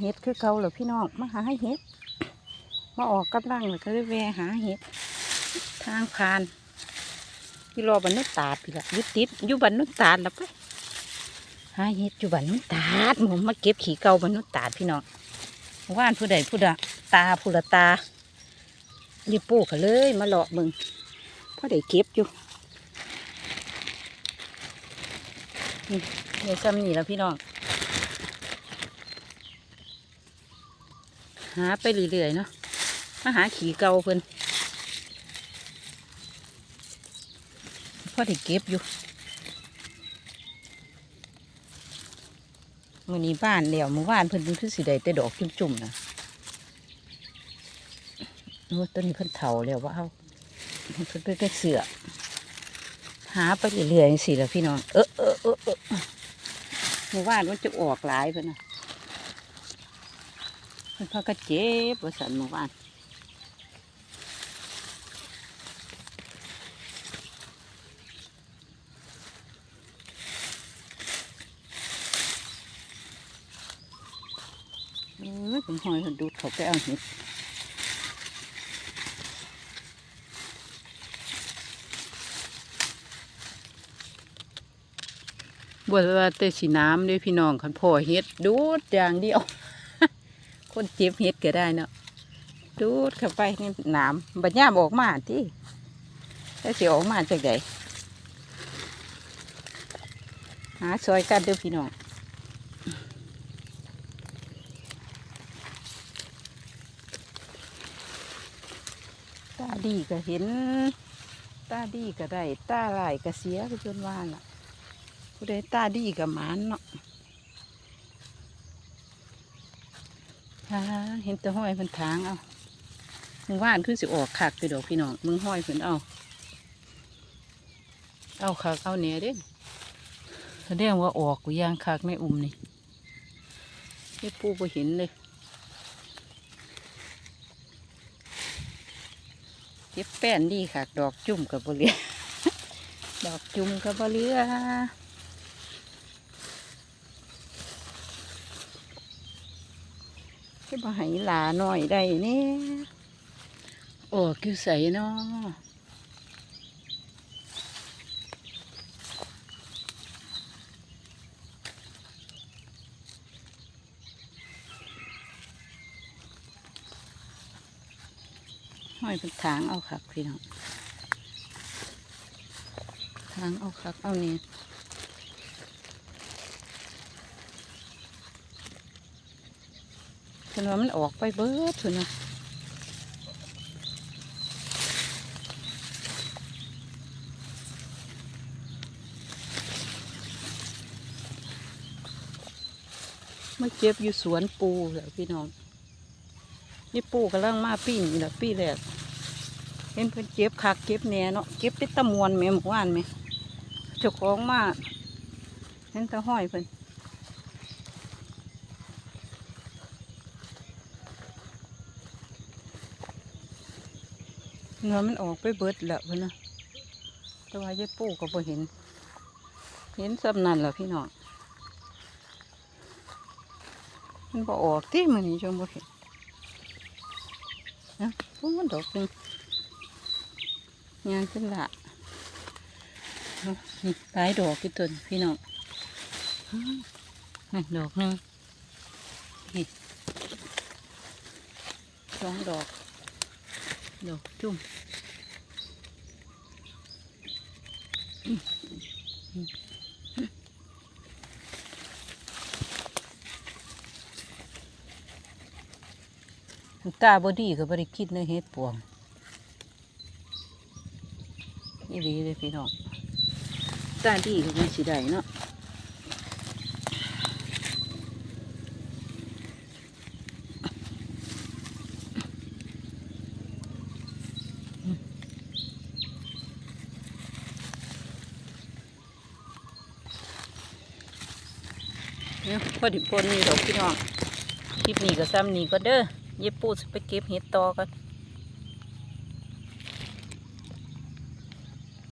เห็ดคือเกาเหรอพี่น้องมาหาเห็ดมาออกกำลังเลยก็เลยแวหาเห็ดทางผ่านที่รอบรรนุตาดพี่ละยุติดยู่บรรนุตาดแล้วไปหาเห็ดอยู่บรรนุตาดหมมาเก็บขี่เกาบรรนุตาดพี่น้องว่านผู้ใดผู้ใดตาผู้ละตารีบปลูกเขาเลยมาเลาะมึงพ่อได้เก็บอยู่นี่เดี๋ยวซ้ำนี่แล้วพี่น้อง หาไปเรื่อยๆเนาะมาหาขี่เก่าเพิ่นพ่อได้เก็บอยู่มื่อนี้บ้านเดี่ยวเมื่อวานเพิ่นคือสิได้แต่ดอกจุ่มๆนะโอ้ต้นนี้เพิ่นเถาแล้วว่าเอาเพิ่นเป็นเสือหาไปเรื่อยๆสิละพี่น้องเออเออเออเออเมื่อวานมันจะออกหลายเพิ่นนะ มันพาก็เจ็บว่าสันเมื่อวานเออผมหอยเขาดูดเขาไปเอาเห็ดบวชว่าแต่สีน้ำด้วยพี่น้องคันพ่อเห็ดดูดอย่างเดียว คนเจ็บเห็ดก็ได้เนาะดูดเข้าไปนี่น้ำบัดย่ามออกมาที่แล้วสิออกมาจากไหนหาซอยกันเด้อพี่น้องตาดีก็เห็น ตาดีก็ได้ ตาลายก็เสียไปจนว่าล่ะผู้ใดตาดีก็หมานเนาะ ฮ่าเห็นต่ห้อยเพิ่นทางเอามึงว่านคือสิออกคักไปดอกพี่น้องมึงห้อยเพิ่นเอา เอาคักเอาเนี้ยเด้แสดงว่าออกกูย่างคักในอุ่มนี่นี่ปูก็เห็นเลยเก็บแป้นดีคักดอกจุ่มกับบเรือดอกจุ่มกับบเรือ ที่บ่ให้หลาหน่อยได้เนี่ยโอ้คือใส่เนาะห้อยเป็นทางเอาคักพี่น้องทางเอาคักเอาเนี่ย ฉั นว่ามันออกไปเบิดเถอนะมาเจ็บอยู่สวนปูแหละพี่น้อง นี่ปูกำลังมาปีนี่แหละปีแรกเห็นเพิ่นเจ็บคักเจ็บแหน่เนาะเจ็บเป็นตะมวนแม่หมู่บ้านไหมเจ้าของมาเห็นตะห้อยเพิ่น เงินมันออกไปเบิดแล้วพุ่นนะแต่ว่ายายปู่ก็บ่เห็น เห็นสำนันแหละพี่น้องมันบ่ออกที่มันนี่จงบ่เห็นนะพวกมันดอกหนึ่งงานขึ้นละนี่หลายดอกกี่ต้นพี่น้องนี่ดอกหนึ่งนี่สองดอก ดอกจุ่มตาบอดีก็บริคิดในเฮ็ดปวงนี่ดีเลยพี่น้องตาดีก็ไม่สิได้เนาะ พอดิปนนี่ดอกพี่น้องคลิปนี้ก็ซ้ำนี้ก็เด้อเย็บปูสไปเก็บเห็ดตอกัน